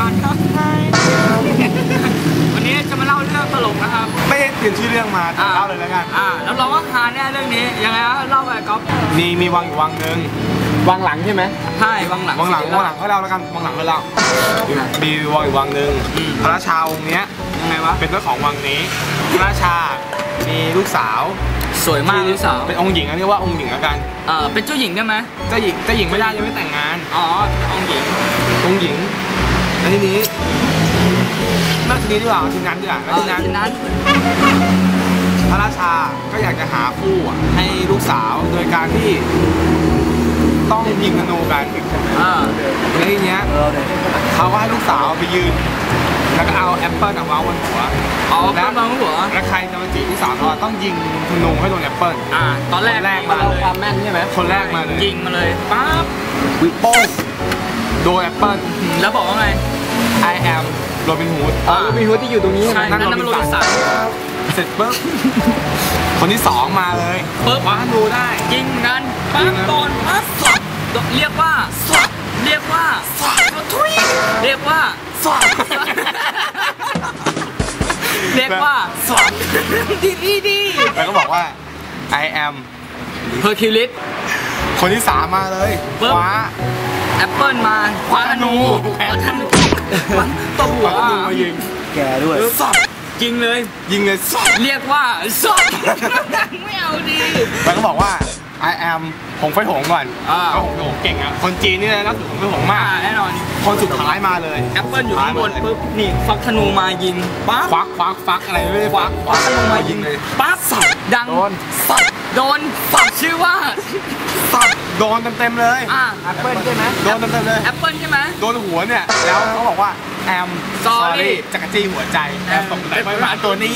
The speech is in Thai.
ฟันครับ วันนี้จะมาเล่าเรื่องตลกนะครับ ไม่ได้เตรียมชื่อเรื่องมาแต่อ่เล่าเลยแล้วกัน อ่าแล้วเราว่าฮาแน่เรื่องนี้ ยังไงครับเล่าไปก๊อฟมีมีวังอยู่วังหนึ่งวางหลังใช่ไหมใช่วังหลังวังหลังวังหลังเขาเล่าแล้วกันวังหลังเขาเล่ามีวังอยู่วังหนึ่งอืมพระราชาองค์เนี้ยยังไงวะ เป็นเจ้าของวังนี้ พระราชา มีลูกสาวสวยมากลูกสาวเป็นองค์หญิงอันนี้ว่าองค์หญิงแล้วกันเออเป็นเจ้าหญิงได้ไหมเจ้าหญิงเจ้าหญิงไม่ได้ยังไม่แต่งงาน อ๋อองค์หญิงองค์หญิง แล้วทีนี้นักทีนี้ดีกว่าทีมงานดีกว่าเอแล้วอทีนั้นทีนั้น พระราชาก็อยากจะหาคู่อะให้ลูกสาวโดยการที่ ต้องยิงธนูกันอ่าแล้วทีเนี้ยเขาก็ให้ลูกสาวไปยืน แล้วก็เอาแอปเปิลอะวางบนหัวอ๋อเป็นบางหัวแล้วใครจะมาจีบลูกสาวเขาอะต้องยิงธนูให้โดนแอปเปิล อ่า ตอนแรกคนแรกมามาเลย ความแม่นใช่ไหมคนแรกมาเลยยิงมาเลยปั๊บวิโป้ง โดนแอปเปิลแล้วบอกว่าไง I am โรบินฮูดอ๋อมีหัวที่อยู่ตรงนี้ใช่นั่นนั่นมันโรบินสันเสร็จปุ๊บ คนที่สองมาเลยปุ๊บว้าดูได้ ยิงกันปั๊บโดนปั๊บสอบเรียกว่าสอบเรียกว่าสอบทุยเรียกว่าสอบเรียกว่าสอบดีดีดีแล้วก็บอกว่า I am เพอร์คิวลิสคนที่สามมาเลยปุ๊บคว้า แอปเปิลมาคว้าธนูคว้าธนูตบหัควว้าธนูมายิงแกด้วยสอบยิงเลย ยิงเลยสอบเรียกว่าสอบไม่เอาดีแล้วก็บอกว่า I am หงไฟหงก่อนอ่าก็หงไฟหงเก่งอะ คนจีนนี่นะนับถือหงไฟหงมามาก แน่นอน คนสุดท้ายมาเลย แอปเปิลอยู่ข้างบนปุ๊บ นี่ฟักธนูมายิงปั๊บควักควักฟักอะไรไม่ได้ควักคว้าธนูมายิงเลยปั๊บสับดังโดนสับโดนสับชื่อว่าสับ โดนเต็มๆเลยอ่าแอปเปิลใช่ไหมโดนเต็มๆเลยแอปเปิลใช่ไหมโดนหัวเนี่ยแล้วเขาบอกว่า am Sorry จักรจี้หัวใจแอมตกไหลไปหมาตัวนี้